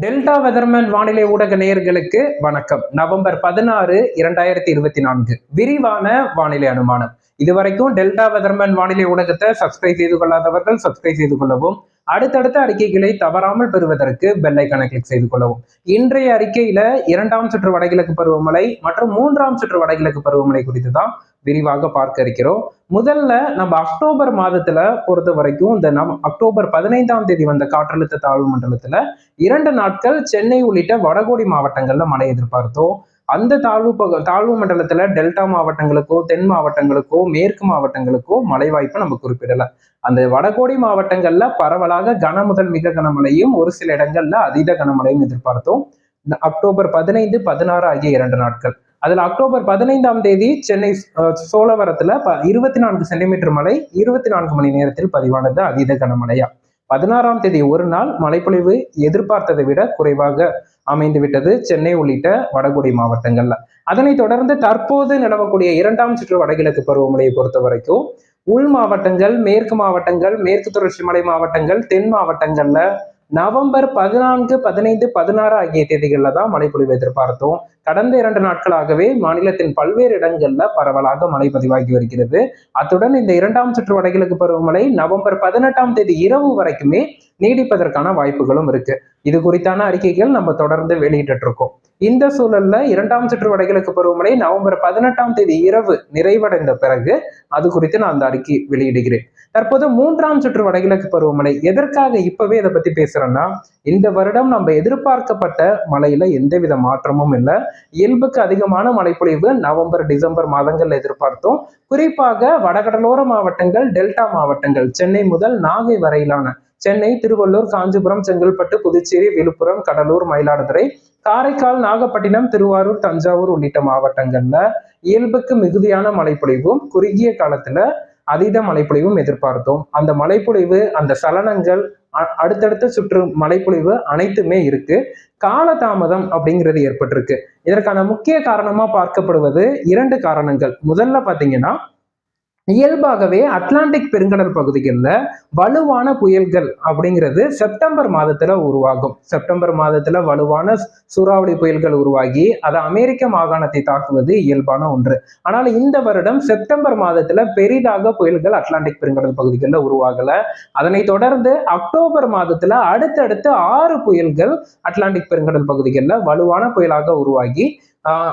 Delta weatherman வானிலை ஊடக நேயர்களுக்கு வணக்கம். நவம்பர் பதினாறு இரண்டாயிரத்தி இருபத்தி நான்கு. விரிவான வானிலை அனுமானம். இதுவரைக்கும் டெல்டா வெதர்மேன் வானிலை ஊடகத்தை சப்ஸ்கிரைப் செய்து கொள்ளாதவர்கள் சப்ஸ்கிரைப் செய்து கொள்ளவும். அடுத்தடுத்த அறிக்கைகளை தவறாமல் பெறுவதற்கு பெல்லைக்கான கிளிக் செய்து கொள்ளவும். இன்றைய அறிக்கையில இரண்டாம் சுற்று வடகிழக்கு பருவமழை மற்றும் மூன்றாம் சுற்று வடகிழக்கு பருவமழை குறித்து தான் விரிவாக பார்க்க இருக்கிறோம். முதல்ல நம்ம அக்டோபர் மாதத்துல பொறுத்த வரைக்கும் இந்த நம் அக்டோபர் பதினைந்தாம் தேதி வந்த காற்றழுத்த தாழ்வு மண்டலத்துல இரண்டு நாட்கள் சென்னை உள்ளிட்ட வடகோடி மாவட்டங்கள்ல மழை எதிர்பார்த்தோம். அந்த தாழ்வு பகு தாழ்வு மண்டலத்துல டெல்டா மாவட்டங்களுக்கோ தென் மாவட்டங்களுக்கோ மேற்கு மாவட்டங்களுக்கோ மழை வாய்ப்பு நம்ம குறிப்பிடல அந்த வடகோடி மாவட்டங்கள்ல பரவலாக கன முதல் மிக கனமழையும் ஒரு சில இடங்கள்ல அதீத கனமழையும் எதிர்பார்த்தோம். அக்டோபர் பதினைந்து பதினாறு ஆகிய இரண்டு நாட்கள். அதுல அக்டோபர் பதினைந்தாம் தேதி சென்னை சோழவரத்துல இருபத்தி நான்கு சென்டிமீட்டர் மழை இருபத்தி நான்கு மணி நேரத்தில் பதிவானது அதீத கனமழையா? பதினாறாம் தேதி ஒரு நாள் மழைப்பொழிவு எதிர்பார்த்ததை விட குறைவாக அமைந்து விட்டது சென்னை உள்ளிட்ட வடகுடி மாவட்டங்கள்ல. அதனைத் தொடர்ந்து தற்போது நிலவக்கூடிய இரண்டாம் சுற்று வடகிழக்கு பருவமழையை பொறுத்த வரைக்கும் உள் மாவட்டங்கள் மேற்கு மாவட்டங்கள் மேற்கு தொடர்ச்சி மலை மாவட்டங்கள் தென் மாவட்டங்கள்ல நவம்பர் பதினான்கு பதினைந்து பதினாறு ஆகிய தேதிகளில் தான் மழைப்பொழிவு எதிர்பார்த்தோம் கடந்த இரண்டு நாட்களாகவே மாநிலத்தின் பல்வேறு இடங்கள்ல பரவலாக மழை பதிவாகி வருகிறது. அத்துடன் இந்த இரண்டாம் சுற்று வடகிழக்கு பருவமழை நவம்பர் பதினெட்டாம் தேதி இரவு வரைக்குமே நீடிப்பதற்கான வாய்ப்புகளும் இருக்கு. இது குறித்தான அறிக்கைகள் நம்ம தொடர்ந்து வெளியிட்டு இருக்கோம் இந்த சூழல்ல இரண்டாம் சுற்று வடகிழக்கு பருவமழை நவம்பர் பதினெட்டாம் தேதி இரவு நிறைவடைந்த பிறகு அது குறித்து நான் அந்த அறிக்கை வெளியிடுகிறேன். தற்போது மூன்றாம் சுற்று வடகிழக்கு பருவமழை. எதற்காக இப்பவே இதை பத்தி பேசுறேன்னா இந்த வருடம் நம்ம எதிர்பார்க்கப்பட்ட மழையில எந்தவித மாற்றமும் இல்லை. இயல்புக்கு அதிகமான மழைப்பொழிவு நவம்பர் டிசம்பர் மாதங்கள்ல எதிர்பார்த்தோம். குறிப்பாக வடகடலோர மாவட்டங்கள் டெல்டா மாவட்டங்கள் சென்னை முதல் நாகை வரையிலான சென்னை திருவள்ளூர் காஞ்சிபுரம் செங்கல்பட்டு புதுச்சேரி விழுப்புரம் கடலூர் மயிலாடுதுறை காரைக்கால் நாகப்பட்டினம் திருவாரூர் தஞ்சாவூர் உள்ளிட்ட மாவட்டங்கள்ல இயல்புக்கு மிகுதியான மழைப்பொழிவும் குறுகிய காலத்துல அதீத மழைப்பொழிவும் எதிர்பார்த்தோம். அந்த மழைப்பொழிவு அந்த சலனங்கள் அடுத்தடுத்த சுற்று மழைப்பொழிவு அனைத்துமே இருக்கு. காலதாமதம் அப்படிங்கிறது ஏற்பட்டிருக்கு. இதற்கான முக்கிய காரணமா பார்க்கப்படுவது இரண்டு காரணங்கள். முதல்ல பாத்தீங்கன்னா இயல்பாகவே அட்லாண்டிக் பெருங்கடல் பகுதிகளில் வலுவான புயல்கள் அப்படிங்கிறது செப்டம்பர் மாதத்துல உருவாகும். செப்டம்பர் மாதத்துல வலுவான சூறாவளி புயல்கள் உருவாகி அது அமெரிக்க மாகாணத்தை தாக்குவது இயல்பான ஒன்று. ஆனால் இந்த வருடம் செப்டம்பர் மாதத்துல பெரிதாக புயல்கள் அட்லாண்டிக் பெருங்கடல் பகுதிகளில் உருவாகல. அதனை தொடர்ந்து அக்டோபர் மாதத்துல அடுத்தடுத்து ஆறு புயல்கள் அட்லாண்டிக் பெருங்கடல் பகுதிகளில் வலுவான புயலாக உருவாகி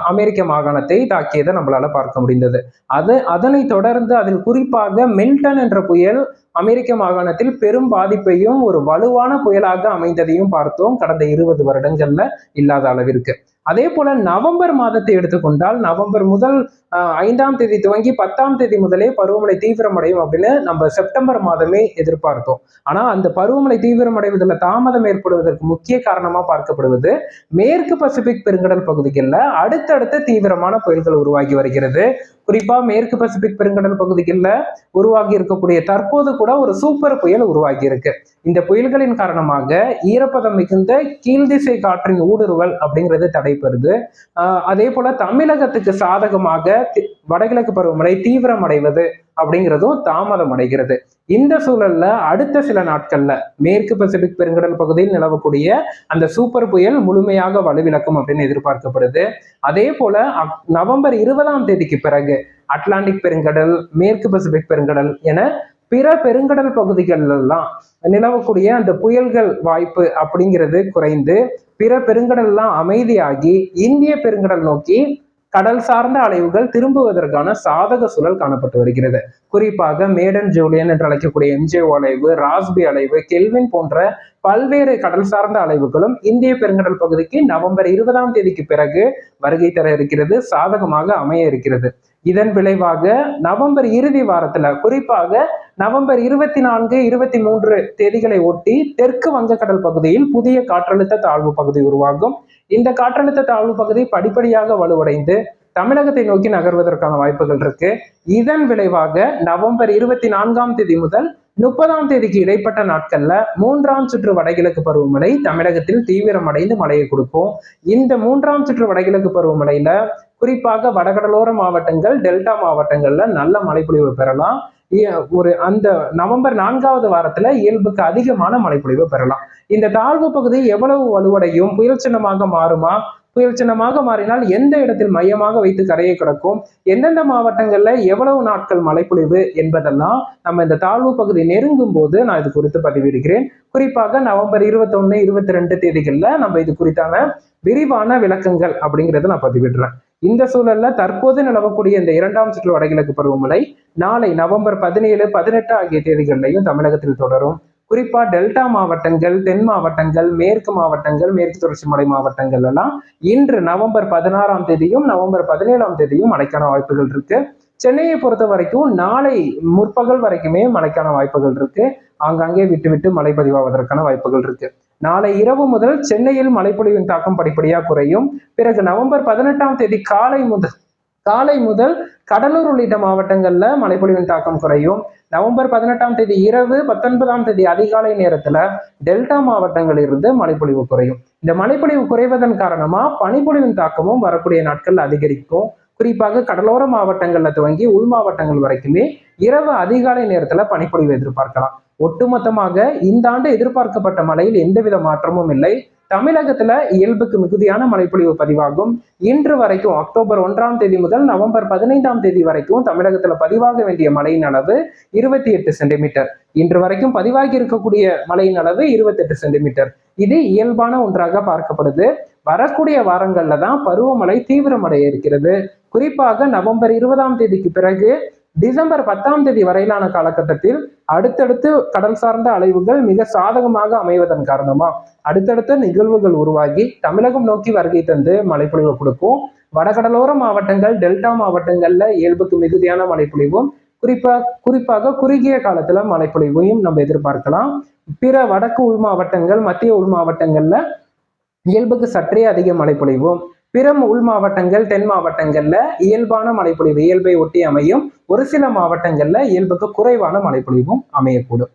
அமெரிக்க மாகாணத்தை தாக்கியதை நம்மளால பார்க்க முடிந்தது. அது அதனை தொடர்ந்து அதில் குறிப்பாக மில்டன் என்ற புயல் அமெரிக்க மாகாணத்தில் பெரும் பாதிப்பையும் ஒரு வலுவான புயலாக அமைந்ததையும் பார்த்தோம் கடந்த இருபது வருடங்கள்ல இல்லாத அளவிற்கு. அதே போல நவம்பர் மாதத்தை எடுத்துக்கொண்டால் நவம்பர் முதல் ஐந்தாம் தேதி துவங்கி பத்தாம் தேதி முதலே பருவமழை தீவிரமடையும் அப்படின்னு நம்ம செப்டம்பர் மாதமே எதிர்பார்த்தோம். ஆனா அந்த பருவமழை தீவிரமடைவதில் தாமதம் ஏற்படுவதற்கு முக்கிய காரணமா பார்க்கப்படுவது மேற்கு பசிபிக் பெருங்கடல் பகுதிகளில் அடுத்தடுத்த தீவிரமான புயல்கள் உருவாகி வருகிறது. குறிப்பா மேற்கு பசிபிக் பெருங்கடல் பகுதிகளில் உருவாகி இருக்கக்கூடிய தற்போது கூட ஒரு சூப்பர் புயல் உருவாகி இருக்கு. இந்த புயல்களின் காரணமாக ஈரப்பதம் மிகுந்த கீழ்திசை காற்றின் ஊடுருவல் அப்படிங்கிறது தடைபெறுது அதே போல தமிழகத்துக்கு சாதகமாக வடகிழக்கு பருவமழை தீவிரம் அடைவது அப்படிங்கிறதும் தாமதம் அடைகிறது இந்த சூழல்ல அடுத்த சில நாட்கள்ல மேற்கு பசிபிக் பெருங்கடல் பகுதியில் நிலவக்கூடிய அந்த சூப்பர் புயல் முழுமையாக வலுவிழக்கும் அப்படின்னு எதிர்பார்க்கப்படுது. அதே போல நவம்பர் இருபதாம் தேதிக்கு பிறகு அட்லாண்டிக் பெருங்கடல் மேற்கு பசிபிக் பெருங்கடல் என பிற பெருங்கடல் பகுதிகளெல்லாம் நிலவக்கூடிய அந்த புயல்கள் வாய்ப்பு அப்படிங்கிறது குறைந்து பிற பெருங்கடல்லாம் அமைதியாகி இந்திய பெருங்கடல் நோக்கி கடல் சார்ந்த அலைவுகள் திரும்புவதற்கான சாதக சூழல் காணப்பட்டு வருகிறது. குறிப்பாக மேடன் ஜூலியன் என்று அழைக்கக்கூடிய எம்ஜே அலைவு ராஸ்பி அலைவு கெல்வின் போன்ற பல்வேறு கடல் சார்ந்த அலைவுகளும் இந்திய பெருங்கடல் பகுதிக்கு நவம்பர் இருபதாம் தேதிக்கு பிறகு வருகை தர இருக்கிறது சாதகமாக அமைய இருக்கிறது. இதன் விளைவாக நவம்பர் இறுதி வாரத்துல குறிப்பாக நவம்பர் இருபத்தி நான்கு இருபத்தி மூன்று தேதிகளை ஒட்டி தெற்கு வங்கக்கடல் பகுதியில் புதிய காற்றழுத்த தாழ்வு பகுதி உருவாகும். இந்த காற்றழுத்த தாழ்வு பகுதி படிப்படியாக வலுவடைந்து தமிழகத்தை நோக்கி நகர்வதற்கான வாய்ப்புகள் இருக்கு. இதன் விளைவாக நவம்பர் இருபத்தி நான்காம் தேதி முதல் முப்பதாம் தேதிக்கு இடைப்பட்ட நாட்கள்ல மூன்றாம் சுற்று வடகிழக்கு பருவமழை தமிழகத்தில் தீவிரமடைந்து மழையை கொடுக்கும். இந்த மூன்றாம் சுற்று வடகிழக்கு பருவமழையில குறிப்பாக வடகடலோர மாவட்டங்கள் டெல்டா மாவட்டங்கள்ல நல்ல மழைப்பொழிவு பெறலாம். ஒரு அந்த நவம்பர் நான்காவது வாரத்துல இயல்புக்கு அதிகமான மழைப்பொழிவு பெறலாம். இந்த தாழ்வு பகுதி எவ்வளவு வலுவடையும் புயல் சின்னமாக மாறுமா? புயல் சின்னமாக மாறினால் எந்த இடத்தில் மையமாக வைத்து கரையை கிடக்கும்? எந்தெந்த மாவட்டங்கள்ல எவ்வளவு நாட்கள் மழைப்பொழிவு என்பதெல்லாம் நம்ம இந்த தாழ்வு பகுதி நெருங்கும் போது நான் இது குறித்து பதிவிடுகிறேன். குறிப்பாக நவம்பர் இருபத்தி இருபத்தி ரெண்டு தேதிகளில் நம்ம இது குறித்தான விரிவான விளக்கங்கள் அப்படிங்கிறத நான் பதிவிடுறேன். இந்த சூழல்ல தற்போது நிலவக்கூடிய இந்த இரண்டாம் சுற்று வடகிழக்கு பருவமழை நாளை நவம்பர் பதினேழு பதினெட்டு ஆகிய தேதிகளிலையும் தமிழகத்தில் தொடரும். குறிப்பா டெல்டா மாவட்டங்கள் தென் மாவட்டங்கள் மேற்கு மாவட்டங்கள் மேற்கு தொடர்ச்சி மலை மாவட்டங்கள் எல்லாம் இன்று நவம்பர் பதினாறாம் தேதியும் நவம்பர் பதினேழாம் தேதியும் மழைக்கான வாய்ப்புகள் இருக்கு. சென்னையை பொறுத்த வரைக்கும் நாளை முற்பகல் வரைக்குமே மழைக்கான வாய்ப்புகள் இருக்கு. ஆங்காங்கே விட்டு விட்டு மழை பதிவாவதற்கான வாய்ப்புகள் இருக்கு. நாளை இரவு முதல் சென்னையில் மழைப்பொழிவின் தாக்கம் படிப்படியாக குறையும். பிறகு நவம்பர் பதினெட்டாம் தேதி காலை முதல் காலை முதல் கடலூர் உள்ளிட்ட மாவட்டங்களில் மழைப்பொழிவின் தாக்கம் குறையும். நவம்பர் பதினெட்டாம் தேதி இரவு பத்தொன்பதாம் தேதி அதிகாலை நேரத்துல டெல்டா மாவட்டங்களில் இருந்து மழைப்பொழிவு குறையும். இந்த மழைப்பொழிவு குறைவதன் காரணமா பனிப்பொழிவின் தாக்கமும் வரக்கூடிய நாட்கள் அதிகரிக்கும். குறிப்பாக கடலோர மாவட்டங்களில் துவங்கி உள் மாவட்டங்கள் வரைக்குமே இரவு அதிகாலை நேரத்தில் பனிப்பொழிவு எதிர்பார்க்கலாம். ஒட்டுமொத்தமாக இந்த ஆண்டு எதிர்பார்க்கப்பட்ட மழையில் எந்தவித மாற்றமும் இல்லை. தமிழகத்துல இயல்புக்கு மிகுதியான மழைப்பொழிவு பதிவாகும். இன்று வரைக்கும் அக்டோபர் ஒன்றாம் தேதி முதல் நவம்பர் பதினைந்தாம் தேதி வரைக்கும் தமிழகத்துல பதிவாக வேண்டிய மழையின் அளவு இருபத்தி எட்டு சென்டிமீட்டர். இன்று வரைக்கும் பதிவாகி இருக்கக்கூடிய மழையின் அளவு இருபத்தி எட்டு சென்டிமீட்டர். இது இயல்பான ஒன்றாக பார்க்கப்படுது. வரக்கூடிய வாரங்கள்ல தான் பருவமழை தீவிரமடைய இருக்கிறது. குறிப்பாக நவம்பர் இருபதாம் தேதிக்கு பிறகு டிசம்பர் பத்தாம் தேதி வரையிலான காலகட்டத்தில் அடுத்தடுத்து கடல் சார்ந்த அலைவுகள் மிக சாதகமாக அமைவதன் காரணமா? அடுத்தடுத்த நிகழ்வுகள் உருவாகி தமிழகம் நோக்கி வருகை தந்து மழைப்பொழிவு கொடுக்கும் வடகடலோர மாவட்டங்கள் டெல்டா மாவட்டங்கள்ல இயல்புக்கு மிகுதியான மழைப்பொழிவும் குறிப்பா குறிப்பாக குறுகிய காலத்துல மழைப்பொழிவையும் நம்ம எதிர்பார்க்கலாம். பிற வடக்கு உள் மாவட்டங்கள் மத்திய உள் மாவட்டங்கள்ல இயல்புக்கு சற்றே அதிக மழைப்பொழிவும். பிற உள் மாவட்டங்கள் தென் மாவட்டங்கள்ல இயல்பான மழைப்பொழிவு இயல்பை ஒட்டி அமையும். ஒரு சில மாவட்டங்கள்ல இயல்புக்கு குறைவான மழைப்பொழிவும் அமையக்கூடும்.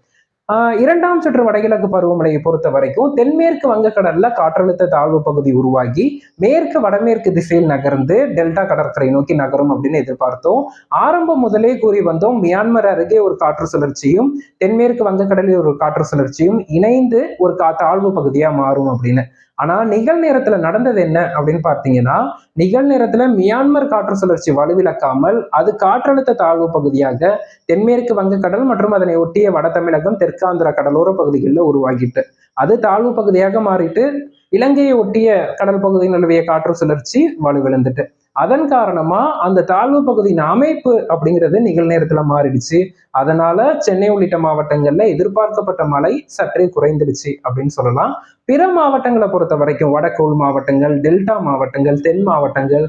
இரண்டாம் சுற்று வடகிழக்கு பருவமழையை பொறுத்த வரைக்கும் தென்மேற்கு வங்கக்கடல்ல காற்றழுத்த தாழ்வு பகுதி உருவாகி மேற்கு வடமேற்கு திசையில் நகர்ந்து டெல்டா கடற்கரை நோக்கி நகரும் அப்படின்னு எதிர்பார்த்தோம். ஆரம்பம் முதலே கூறி வந்தோம் மியான்மர் அருகே ஒரு காற்று சுழற்சியும் தென்மேற்கு வங்கக்கடலில் ஒரு காற்று சுழற்சியும் இணைந்து ஒரு கா தாழ்வு பகுதியா மாறும் அப்படின்னு. ஆனா நிகழ்நேரத்துல நடந்தது என்ன அப்படின்னு பார்த்தீங்கன்னா நிகழ்நேரத்துல மியான்மர் காற்று சுழற்சி வலுவிழக்காமல் அது காற்றழுத்த தாழ்வு பகுதியாக தென்மேற்கு வங்கக்கடல் மற்றும் அதனை ஒட்டிய வட தமிழகம் தெற்காந்திர கடலோர பகுதிகளில் உருவாகிட்டு அது தாழ்வு பகுதியாக மாறிட்டு இலங்கையை ஒட்டிய கடல் பகுதியில் நிலவிய காற்று சுழற்சி வலுவிழந்துட்டு. அதன் காரணமா அந்த தாழ்வு பகுதியின் அமைப்பு அப்படிங்கிறது நிகழ்நேரத்துல மாறிடுச்சு. அதனால சென்னை உள்ளிட்ட மாவட்டங்கள்ல எதிர்பார்க்கப்பட்ட மழை சற்றே குறைந்துடுச்சு அப்படின்னு சொல்லலாம். பிற மாவட்டங்களை பொறுத்த வரைக்கும் வடக்கு உள் மாவட்டங்கள் டெல்டா மாவட்டங்கள் தென் மாவட்டங்கள்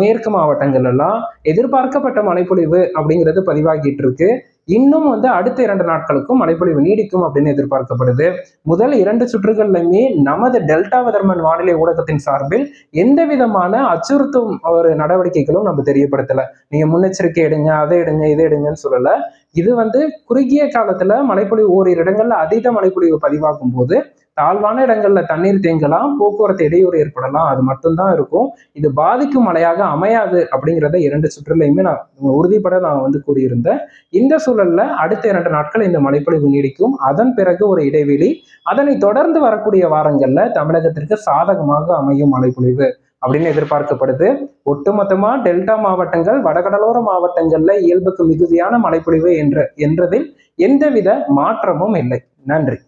மேற்கு மாவட்டங்கள் எல்லாம் எதிர்பார்க்கப்பட்ட மழைப்பொழிவு அப்படிங்கிறது பதிவாகிட்டு இருக்கு. இன்னும் வந்து அடுத்த இரண்டு நாட்களுக்கும் மழைப்பொழிவு நீடிக்கும் அப்படின்னு எதிர்பார்க்கப்படுது. முதல் இரண்டு சுற்றுகள்லையுமே நமது டெல்டா வதர்மன் வானிலை ஊடகத்தின் சார்பில் எந்த விதமான அச்சுறுத்தும் ஒரு நடவடிக்கைகளும் நம்ம தெரியப்படுத்தல. நீங்க முன்னெச்சரிக்கை எடுங்க அதை எடுங்க இதை எடுங்கன்னு சொல்லல. இது வந்து குறுகிய காலத்துல மழைப்பொழிவு ஓரிரு இடங்கள்ல அதீத மழைப்பொழிவு பதிவாகும் போது தாழ்வான இடங்கள்ல தண்ணீர் தேங்கலாம் போக்குவரத்து இடையூறு ஏற்படலாம் அது மட்டும்தான் இருக்கும். இது பாதிக்கும் மழையாக அமையாது அப்படிங்கிறத இரண்டு சுற்றுலையுமே நான் உறுதிப்பட நான் வந்து கூறியிருந்தேன். இந்த சூழல்ல அடுத்த இரண்டு நாட்கள் இந்த மழைப்பொழிவு நீடிக்கும். அதன் பிறகு ஒரு இடைவெளி. அதனை தொடர்ந்து வரக்கூடிய வாரங்கள்ல தமிழகத்திற்கு சாதகமாக அமையும் மழைப்பொழிவு அப்படின்னு எதிர்பார்க்கப்படுது. ஒட்டுமொத்தமா டெல்டா மாவட்டங்கள் வடகடலோர மாவட்டங்கள்ல இயல்புக்கு மிகுதியான மழைப்பொழிவு என்ற என்றதில் எந்தவித மாற்றமும் இல்லை. நன்றி.